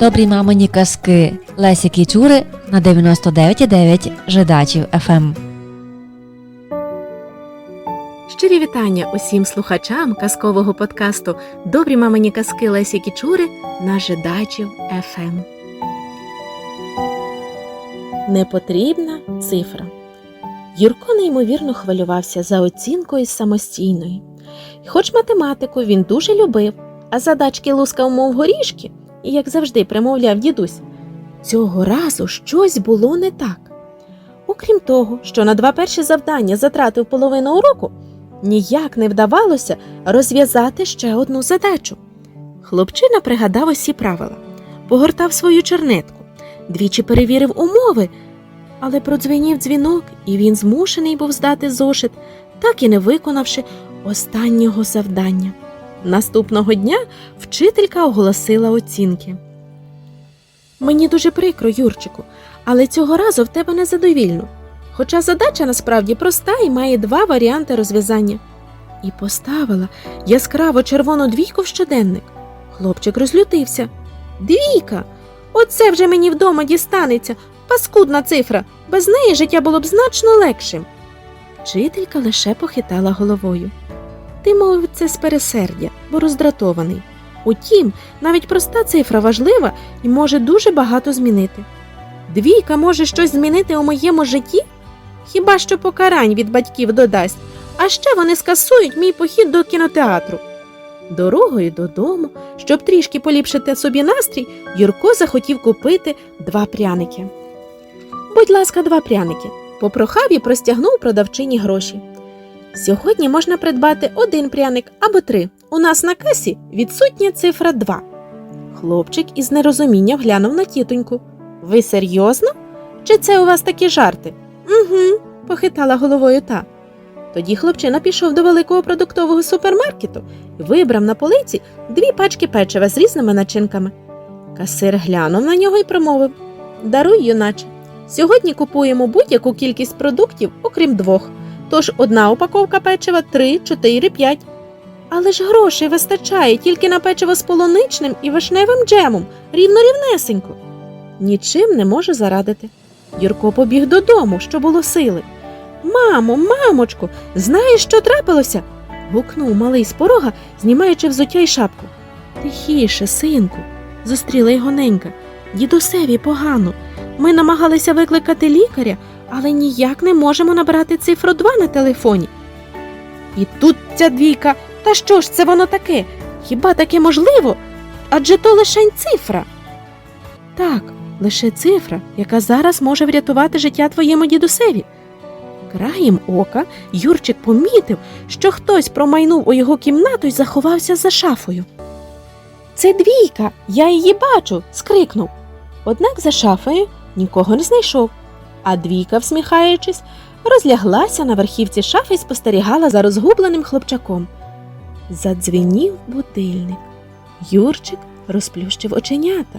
Добрі мамині казки Лесі Кічури на 99,9 Жидачів Ем. ФМ. Щирі вітання усім слухачам казкового подкасту Добрі мамині казки Лесі Кічури на жидачів ФМ. Непотрібна цифра. Юрко неймовірно хвилювався за оцінкою самостійної. Хоч математику він дуже любив, а задачки лускав, мов горішки, і, як завжди, примовляв дідусь, цього разу щось було не так. Окрім того, що на два перші завдання затратив половину уроку, ніяк не вдавалося розв'язати ще одну задачу. Хлопчина пригадав усі правила, погортав свою чернетку, двічі перевірив умови, але продзвенів дзвінок, і він змушений був здати зошит, так і не виконавши останнього завдання. Наступного дня вчителька оголосила оцінки. Мені дуже прикро, Юрчику, але цього разу в тебе незадовільно. Хоча задача насправді проста і має два варіанти розв'язання. І поставила яскраво червону двійку в щоденник. Хлопчик розлютився. Двійка! Оце вже мені вдома дістанеться. Паскудна цифра. Без неї життя було б значно легшим. Вчителька лише похитала головою. Ти мовив це з пересердя, бо роздратований. Утім, навіть проста цифра важлива і може дуже багато змінити. Двійка може щось змінити у моєму житті? Хіба що покарань від батьків додасть, а ще вони скасують мій похід до кінотеатру. Дорогою додому, щоб трішки поліпшити собі настрій, Юрко захотів купити два пряники. Будь ласка, два пряники. Попрохав і простягнув продавчині гроші. Сьогодні можна придбати один пряник або три. У нас на касі відсутня цифра 2. Хлопчик із нерозумінням глянув на тітоньку. Ви серйозно? Чи це у вас такі жарти? Угу, похитала головою та. Тоді хлопчина пішов до великого продуктового супермаркету і вибрав на полиці дві пачки печива з різними начинками. Касир глянув на нього і промовив Даруй, юначе. Сьогодні купуємо будь-яку кількість продуктів, окрім двох. Тож одна упаковка печива, три, чотири, п'ять. Але ж грошей вистачає тільки на печиво з полуничним і вишневим джемом, рівно рівнесенько. Нічим не можу зарадити. Юрко побіг додому, що було сили. Мамо, мамочко, знаєш, що трапилося? гукнув малий з порога, знімаючи взуття й шапку. Тихіше, синку, зустріла його ненька. Дідусеві погано. Ми намагалися викликати лікаря, але ніяк не можемо набрати цифру 2 на телефоні. І тут ця двійка. Та що ж це воно таке? Хіба таке можливо? Адже то лишень цифра. Так, лише цифра, яка зараз може врятувати життя твоєму дідусеві. Краєм ока Юрчик помітив, що хтось промайнув у його кімнату і заховався за шафою. Це двійка, я її бачу. скрикнув. Однак за шафою нікого не знайшов, а двійка, всміхаючись, розляглася на верхівці шафи і спостерігала за розгубленим хлопчаком. Задзвенів будильник. Юрчик розплющив оченята.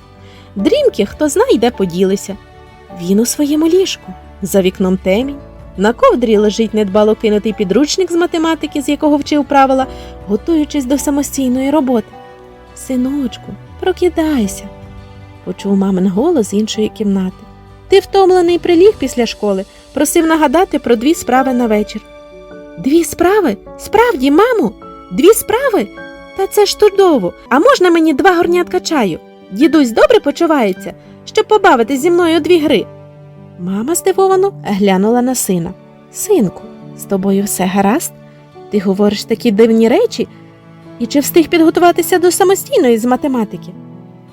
Дрімки, хто знає, де поділися. Він у своєму ліжку, за вікном темінь. На ковдрі лежить недбало кинутий підручник з математики, з якого вчив правила, готуючись до самостійної роботи. Синочку, прокидайся, почув мамин голос з іншої кімнати. Ти втомлений приліг після школи, просив нагадати про дві справи на вечір. Дві справи? Справді, мамо, дві справи? Та це ж чудово. А можна мені два горнятка чаю? Дідусь добре почувається, щоб побавитись зі мною дві гри. Мама здивовано глянула на сина. Синку, з тобою все гаразд? Ти говориш такі дивні речі? І чи встиг підготуватися до самостійної з математики?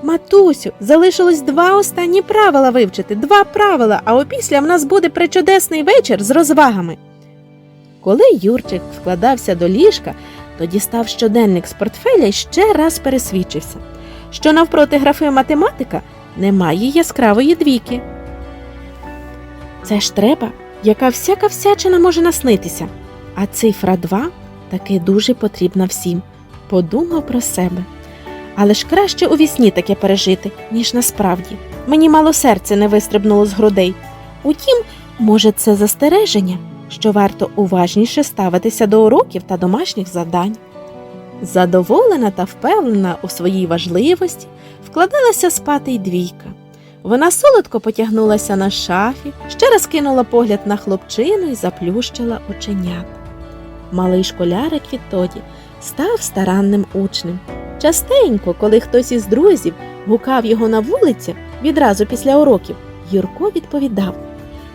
Матусю, залишилось два останні правила вивчити, два правила, а опісля в нас буде причудесний вечір з розвагами. Коли Юрчик вкладався до ліжка, то дістав щоденник з портфеля і ще раз пересвідчився, що навпроти графи математика немає яскравої двійки. Це ж треба, яка всяка всячина може наснитися, а цифра 2 таки дуже потрібна всім. Подумав про себе. Але ж краще у вісні таке пережити, ніж насправді. Мені мало серце не вистрибнуло з грудей. Утім, може, це застереження, що варто уважніше ставитися до уроків та домашніх завдань. Задоволена та впевнена у своїй важливості, вкладалася спати й двійка. Вона солодко потягнулася на шафі, ще раз кинула погляд на хлопчину і заплющила оченят. Малий школярик відтоді став старанним учнем. Частенько, коли хтось із друзів гукав його на вулиці відразу після уроків, Юрко відповідав: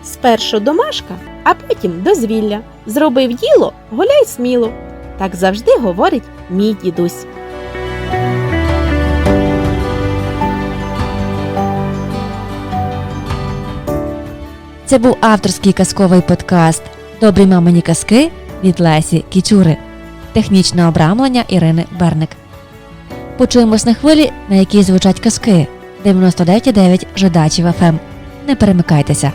Спершу домашка, а потім дозвілля. Зробив діло, гуляй сміло. Так завжди говорить мій дідусь. Це був авторський казковий подкаст Добрі мамині казки від Лесі Кічури. Технічне обрамлення Ірини Берник. Почуємось на хвилі, на якій звучать казки 99,9 жидачів ФМ. Не перемикайтеся.